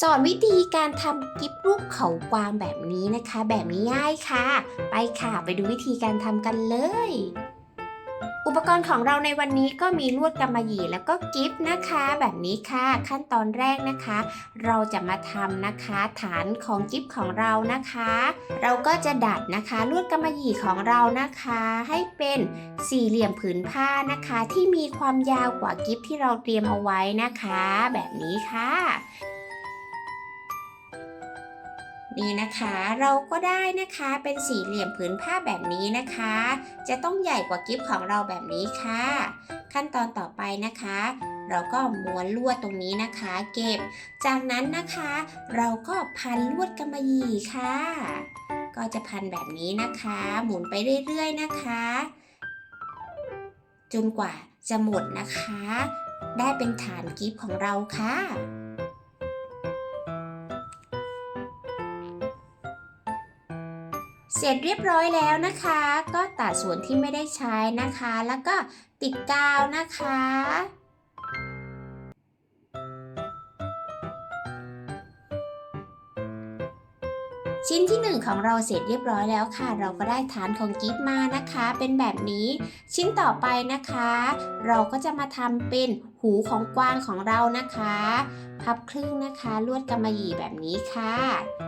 สอนวิธีการทำกิฟรูปเขากวางแบบนี้นะคะ แบบนี้ง่ายค่ะ ไปค่ะไปดูวิธีการทำกันเลย อุปกรณ์ของเราในวันนี้ก็มีลวดกำมะหยี่แล้วก็กิฟนะคะ แบบนี้ค่ะ ขั้นตอนแรกนะคะ เราจะมาทำนะคะ ฐานของกิฟของเรานะคะ เราก็จะดัดนะคะลวดกำมะหยี่ของเรานะคะ ให้เป็นสี่เหลี่ยมผืนผ้านะคะ ที่มีความยาวกว่ากิฟที่เราเตรียมเอาไว้นะคะ แบบนี้ค่ะ นี่นะคะเราก็ได้นะคะเป็นสี่เหลี่ยมผืนผ้าแบบนี้นะคะ จะต้องใหญ่กว่ากิฟของเราแบบนี้ค่ะ ขั้นตอนต่อไปนะคะ เราก็ม้วนลวดตรงนี้นะคะ เก็บ จากนั้นนะคะ เราก็พันลวดกำมะหยี่ค่ะ ก็จะพันแบบนี้นะคะ หมุนไปเรื่อยๆนะคะ จนกว่าจะหมดนะคะ ได้เป็นฐานกิฟของเราค่ะ เสร็จเรียบร้อยแล้วนะคะ ก็ตัดส่วนที่ไม่ได้ใช้นะคะ แล้วก็ติดกาวนะคะ ชิ้นที่หนึ่งของเราเสร็จเรียบร้อยแล้วค่ะ เราก็ได้ฐานของกิฟมานะคะ เป็นแบบนี้ชิ้นต่อไปนะคะ เราก็จะมาทำเป็นหูของกวางของเรานะคะ พับครึ่งนะคะ ลวดกำมะหยี่แบบนี้ค่ะ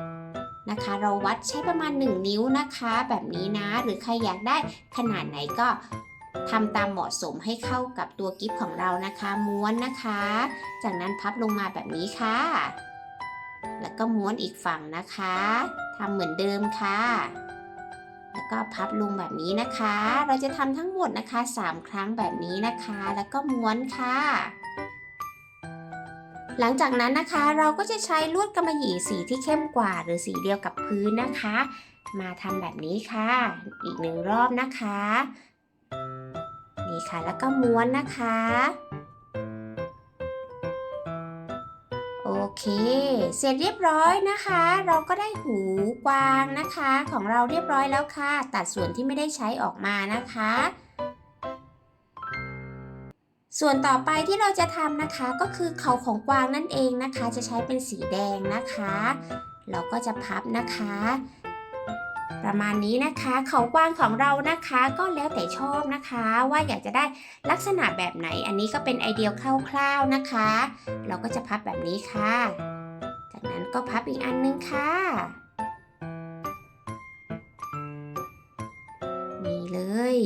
นะคะ เราวัดใช้ประมาณ 1 นิ้วนะคะ แบบนี้นะหรือใครอยากได้ขนาดไหนก็ทำตามเหมาะสมให้เข้ากับตัวกิฟของเรานะคะ ม้วนนะคะ จากนั้นพับลงมาแบบนี้ค่ะ แล้วก็ม้วนอีกฝั่งนะคะทำเหมือนเดิมค่ะ แล้วก็พับลงแบบนี้นะคะ เราจะทำทั้งหมดนะคะ 3 ครั้งแบบนี้นะคะ แล้วก็ม้วนค่ะ หลังจากนั้นนะคะเราก็จะใช้ลวดกำมะหยี่สีที่เข้มกว่า หรือสีเดียวกับพื้นนะคะ มาทำแบบนี้ค่ะ อีกหนึ่งรอบนะคะ นี่ค่ะแล้วก็ม้วนนะคะ โอเค เสร็จเรียบร้อยนะคะ เราก็ได้หูกวางนะคะ ของเราเรียบร้อยแล้วค่ะ ตัดส่วนที่ไม่ได้ใช้ออกมานะคะ ส่วนต่อไปที่เราจะทำนะคะก็คือเขาของกวางนั่นเองนะคะ จะใช้เป็นสีแดงนะคะ เราก็จะพับนะคะ ประมาณนี้นะคะ เขากวางของเรานะคะก็แล้วแต่ชอบนะคะ ว่าอยากจะได้ลักษณะแบบไหน อันนี้ก็เป็นไอเดียคร่าวๆนะคะ เราก็จะพับแบบนี้ค่ะ จากนั้นก็พับอีกอันนึงค่ะนี่เลย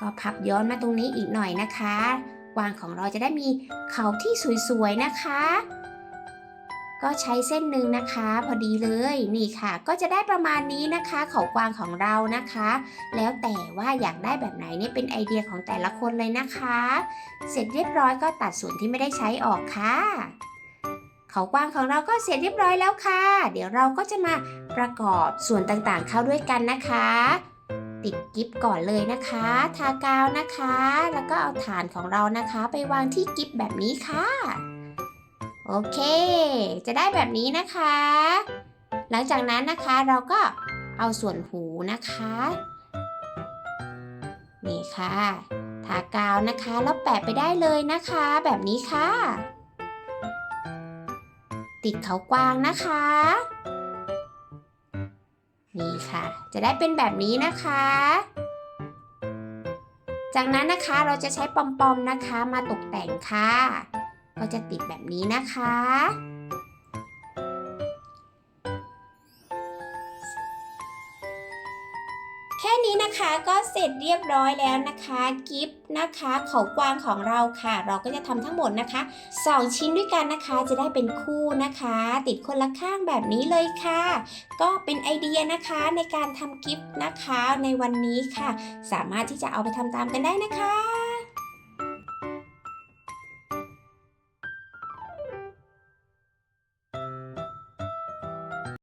ก็พับย้อนมาตรงนี้อีกหน่อยนะคะ กวางของเราจะได้มีเขาที่สวยๆนะคะ ก็ใช้เส้นหนึ่งนะคะ พอดีเลยนี่ค่ะ ก็จะได้ประมาณนี้นะคะ เขากวางของเรานะคะ แล้วแต่ว่าอยากได้แบบไหนเนี่ยเป็นไอเดียของแต่ละคนเลยนะคะ เสร็จเรียบร้อยก็ตัดส่วนที่ไม่ได้ใช้ออกค่ะเขากวางของเราก็เสร็จเรียบร้อยแล้วค่ะ เดี๋ยวเราก็จะมาประกอบส่วนต่างๆเข้าด้วยกันนะคะ ติดกิฟก่อนเลยนะคะ ทากาวนะคะ แล้วก็เอาฐานของเรานะคะ ไปวางที่กิฟแบบนี้ค่ะ โอเค จะได้แบบนี้นะคะ หลังจากนั้นนะคะเราก็เอาส่วนหูนะคะ นี่ค่ะ ทากาวนะคะแล้วแปะไปได้เลยนะคะ แบบนี้ค่ะ ติดเขากวางนะคะ นี่ค่ะ จะได้เป็นแบบนี้นะคะ จากนั้นนะคะเราจะใช้ปอมๆนะคะมาตกแต่งค่ะ ก็จะติดแบบนี้นะคะ นะคะก็เสร็จเรียบร้อยแล้วนะคะกิฟต์นะคะเขากวางของเราค่ะ เราก็จะทำทั้งหมดนะคะ 2 ชิ้นด้วยกันนะคะจะได้เป็นคู่นะคะ ติดคนละข้างแบบนี้เลยค่ะ ก็เป็นไอเดียนะคะในการทำกิฟต์นะคะในวันนี้ค่ะ สามารถที่จะเอาไปทำตามกันได้นะคะ